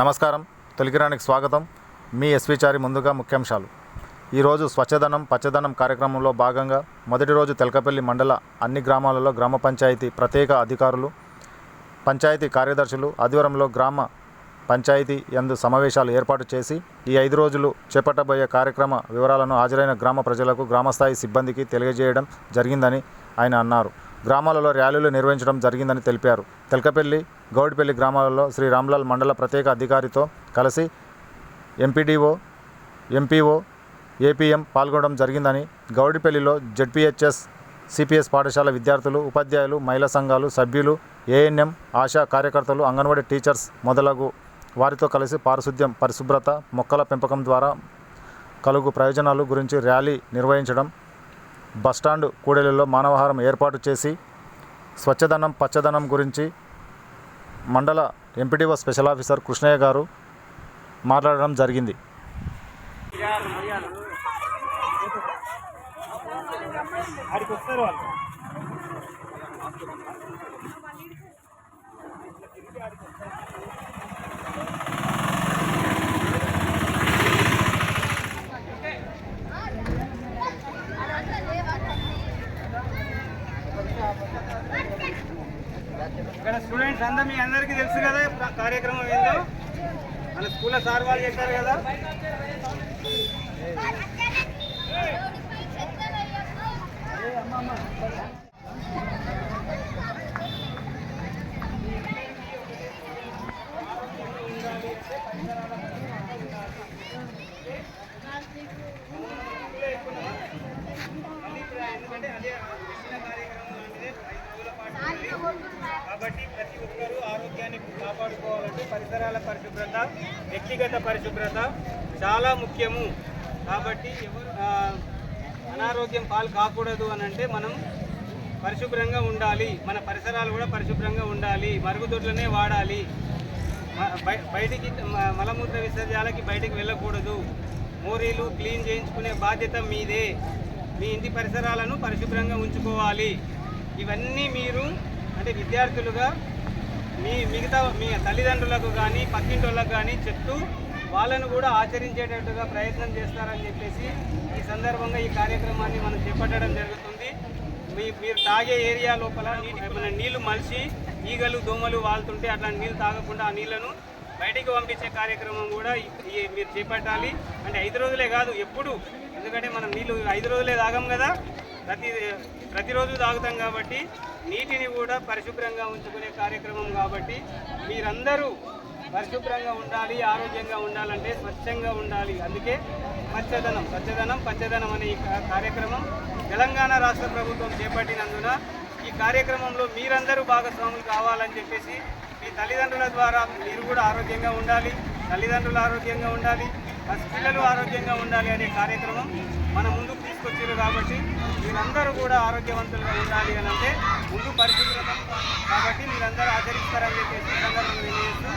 నమస్కారం. తొలికిరానికి స్వాగతం. మీ ఎస్వి చారి ముందుగా ముఖ్యాంశాలు. ఈరోజు స్వచ్ఛదనం పచ్చదనం కార్యక్రమంలో భాగంగా మొదటి రోజు తెలకపల్లి మండల అన్ని గ్రామాలలో గ్రామ పంచాయతీ ప్రత్యేక అధికారులు పంచాయతీ కార్యదర్శులు ఆదివారంలో గ్రామ పంచాయతీ యందు సమావేశాలు ఏర్పాటు చేసి ఈ ఐదు రోజులు చేపట్టబోయే కార్యక్రమ వివరాలను హాజరైన గ్రామ ప్రజలకు గ్రామస్థాయి సిబ్బందికి తెలియజేయడం జరిగిందని ఆయన అన్నారు. గ్రామాలలో ర్యాలీలు నిర్వహించడం జరిగిందని తెలిపారు. తెలకపల్లి గౌడిపల్లి గ్రామాలలో శ్రీ రామ్లాల్ మండల ప్రత్యేక అధికారితో కలిసి ఎంపీడీఓ ఎంపీఓ ఏపీఎం పాల్గొనడం జరిగిందని గౌడిపల్లిలో జడ్పీహెచ్ఎస్ సిపిఎస్ పాఠశాల విద్యార్థులు ఉపాధ్యాయులు మహిళా సంఘాలు సభ్యులు ఏఎన్ఎం ఆశా కార్యకర్తలు అంగన్వాడీ టీచర్స్ మొదలగు వారితో కలిసి పారిశుద్ధ్యం పరిశుభ్రత మొక్కల పెంపకం ద్వారా కలుగు ప్రయోజనాలు గురించి ర్యాలీ నిర్వహించడం బస్టాండ్ కూడలిలో మానవహారం ఏర్పాటు చేసి స్వచ్ఛదనం పచ్చదనం గురించి మండల ఎంపీడీఓ స్పెషల్ ఆఫీసర్ కృష్ణయ్య గారు మాట్లాడడం జరిగింది. ఆడికి మీ అందరికీ తెలుసు కదా కార్యక్రమం ఏందో. మన స్కూల్లో సార్ వాళ్ళు చేశారు కదా ఎందుకంటే అదే చిన్న కార్యక్రమం లాంటిదే ఐదు రోజుల పాటు ఉంటుంది. కాబట్టి ప్రతి ఒక్కరూ ఆరోగ్యాన్ని కాపాడుకోవాలంటే పరిసరాల పరిశుభ్రత వ్యక్తిగత పరిశుభ్రత చాలా ముఖ్యము. కాబట్టి ఎవరు అనారోగ్యం పాలు కాకూడదు అని అంటే మనం పరిశుభ్రంగా ఉండాలి. మన పరిసరాలు కూడా పరిశుభ్రంగా ఉండాలి. మరుగుదొడ్లనే వాడాలి. బయ- బయటికి మలమూత్ర విసర్జాలకి బయటికి వెళ్ళకూడదు. మోరీలు క్లీన్ చేయించుకునే బాధ్యత మీదే. మీ ఇంటి పరిసరాలను పరిశుభ్రంగా ఉంచుకోవాలి. ఇవన్నీ మీరు అంటే విద్యార్థులుగా మీ మిగతా మీ తల్లిదండ్రులకు కానీ పక్కింటి వాళ్ళకు కానీ చెప్తూ వాళ్ళను కూడా ఆచరించేటట్టుగా ప్రయత్నం చేస్తారని చెప్పేసి ఈ సందర్భంగా ఈ కార్యక్రమాన్ని మనం చేపట్టడం జరుగుతుంది. మీ మీరు తాగే ఏరియా లోపల నీటి నీళ్ళు నీళ్ళు మలిసి ఈగలు దోమలు వాళ్తుంటే అట్లాంటి నీళ్ళు తాగకుండా ఆ నీళ్ళను బయటికి పంపించే కార్యక్రమం కూడా మీరు చేపట్టాలి. అంటే ఐదు రోజులే కాదు ఎప్పుడు? ఎందుకంటే మనం నీళ్ళు ఐదు రోజులే తాగం కదా. ప్రతి ప్రతిరోజు తాగుతాం కాబట్టి నీటిని కూడా పరిశుభ్రంగా ఉంచుకునే కార్యక్రమం కాబట్టి మీరందరూ పరిశుభ్రంగా ఉండాలి ఆరోగ్యంగా ఉండాలంటే స్వచ్ఛంగా ఉండాలి. అందుకే పచ్చదనం స్వచ్ఛదనం పచ్చదనం అనే ఈ కార్యక్రమం తెలంగాణ రాష్ట్ర ప్రభుత్వం చేపట్టినందున ఈ కార్యక్రమంలో మీరందరూ భాగస్వాములు కావాలని చెప్పేసి మీ తల్లిదండ్రుల ద్వారా మీరు కూడా ఆరోగ్యంగా ఉండాలి తల్లిదండ్రులు ఆరోగ్యంగా ఉండాలి పిల్లలు ఆరోగ్యంగా ఉండాలి అనే కార్యక్రమం మన ముందుకు తీసుకొచ్చారు కాబట్టి మీరందరూ కూడా ఆరోగ్యవంతులుగా ఉండాలి అని అంటే ముందు పరిస్థితులు కాబట్టి మీరందరూ ఆచరిస్తారని చెప్పేసి సందర్భంగా తెలియజేస్తూ